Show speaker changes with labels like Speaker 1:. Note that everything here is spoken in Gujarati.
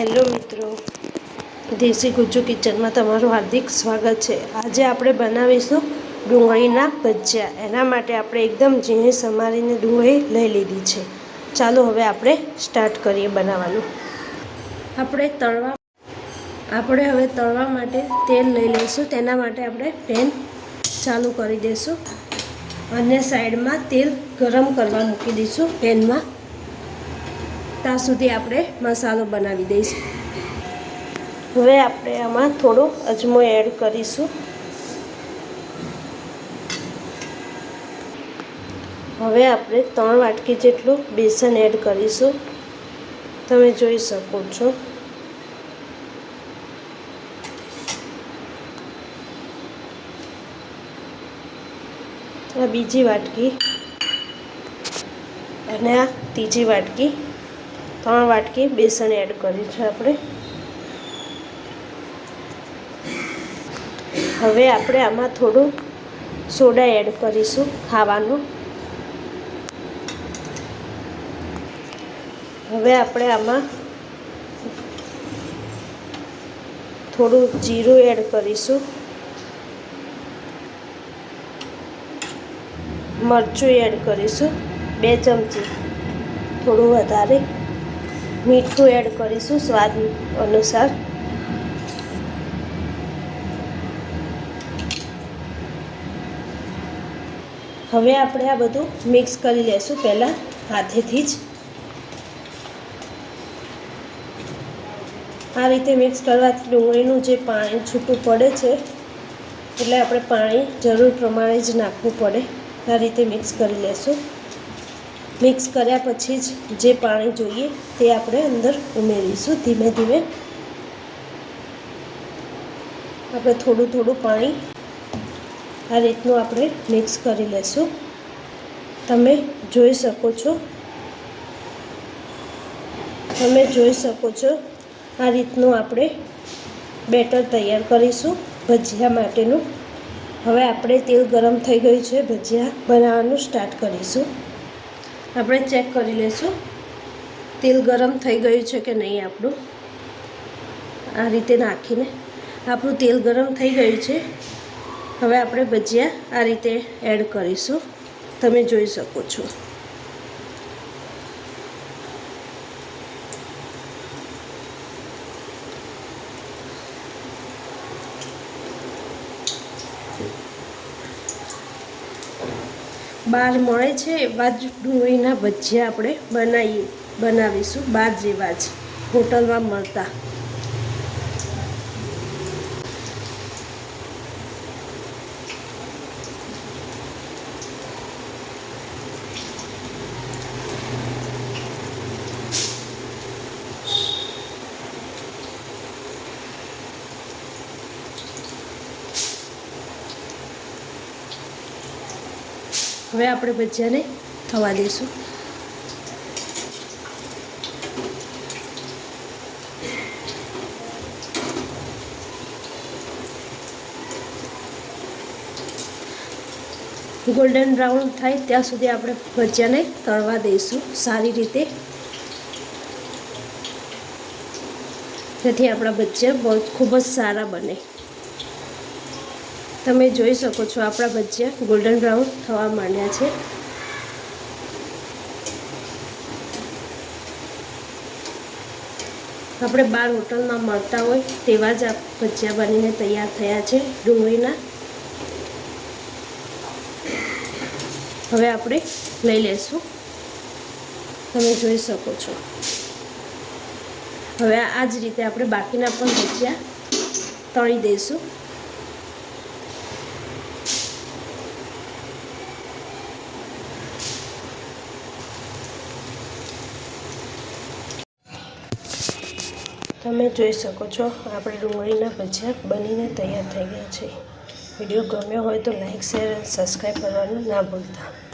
Speaker 1: હેલો મિત્રો. દેશી ગુજ્જુ કિચનમાં તમારું હાર્દિક સ્વાગત છે. આજે આપણે બનાવીશું ડુંગળીના ભજીયા. એના માટે આપણે એકદમ ઝીણી સમારીને ડુંગળી લઈ લીધી છે. ચાલો હવે આપણે સ્ટાર્ટ કરીએ બનાવવાનું. આપણે તળવા આપણે હવે તળવા માટે તેલ લઈ લઈશું. તેના માટે આપણે પેન ચાલુ કરી દઈશું. અને સાઈડમાં તેલ ગરમ કરવા મૂકી દઈશું પેનમાં. ત્યાં સુધી આપણે મસાલો બનાવી દઈશું. હવે આપણે આમાં થોડો અજમો એડ કરીશું. હવે આપણે ત્રણ વાટકી જેટલું બેસન એડ કરીશું. તમે જોઈ શકો છો. આ બીજી વાટકી અને આ ત્રીજી વાટકી ત્રણ વાટકી બેસન એડ કર્યું છે આપણે. હવે આપણે આમાં થોડું સોડા એડ કરીશું ખાવાનું. હવે આપણે આમાં થોડું જીરું એડ કરીશું. મરચું એડ કરીશું, બે ચમચી, થોડું વધારે. મીઠું એડ કરીશું સ્વાદ અનુસાર. હવે આપણે આ બધું મિક્સ કરી લેશું પહેલાં હાથેથી જ. આ રીતે મિક્સ કરવાથી ડુંગળીનું જે પાણી છૂટું પડે છે, એટલે આપણે પાણી જરૂર પ્રમાણે જ નાખવું પડે. આ રીતે મિક્સ કરી લેશું. મિક્સ કર્યા પછી જ જે પાણી જોઈએ તે આપણે અંદર ઉમેરીશું ધીમે ધીમે. આપણે થોડું થોડું પાણી આ રીતનું આપણે મિક્સ કરી લેશું. તમે જોઈ શકો છો. તમે જોઈ શકો છો આ રીતનું આપણે બેટર તૈયાર કરીશું ભજીયા માટેનું. હવે આપણે તેલ ગરમ થઈ ગયું છે ભજીયા બનાવવાનું સ્ટાર્ટ કરીશું. આપણે ચેક કરી લઈશું તેલ ગરમ થઈ ગયું છે કે નહીં આપણું? આ રીતે નાખીને. આપણું તેલ ગરમ થઈ ગયું છે. હવે આપણે ભજીયા આ રીતે એડ કરીશું. તમે જોઈ શકો છો. બહાર મળે છે એવા જ ડુંગળીના ભજીયા આપણે બનાવીએ બનાવીશું. બહાર જેવા જ હોટલમાં મળતા. હવે આપણે ભજીયાને થવા દઈશું. ગોલ્ડન બ્રાઉન થાય ત્યાં સુધી આપણે ભજીયાને તળવા દઈશું સારી રીતે. જેથી આપણા ભજીયા બહુ ખૂબ જ સારા બને. તમે જોઈ શકો છો આપણા ભજીયા ગોલ્ડન બ્રાઉન થવા માંડ્યા છે. આપણે બાર હોટલમાં મળતા હોય તેવા જ આ ભજીયા બનીને તૈયાર થયા છે ડુંગળીના. હવે આપણે લઈ લઈશું તમે જોઈ શકો છો. હવે આ જ રીતે આપણે બાકીના પણ ભજીયા તળી દઈશું. તમે જોઈ શકો છો, આપણે ડુંગળીના ભજીયા બનીને તૈયાર થઈ ગયા છે. વીડિયો ગમ્યો હોય તો લાઈક, શેર અને સબસ્ક્રાઈબ કરવાનું ના ભૂલતા.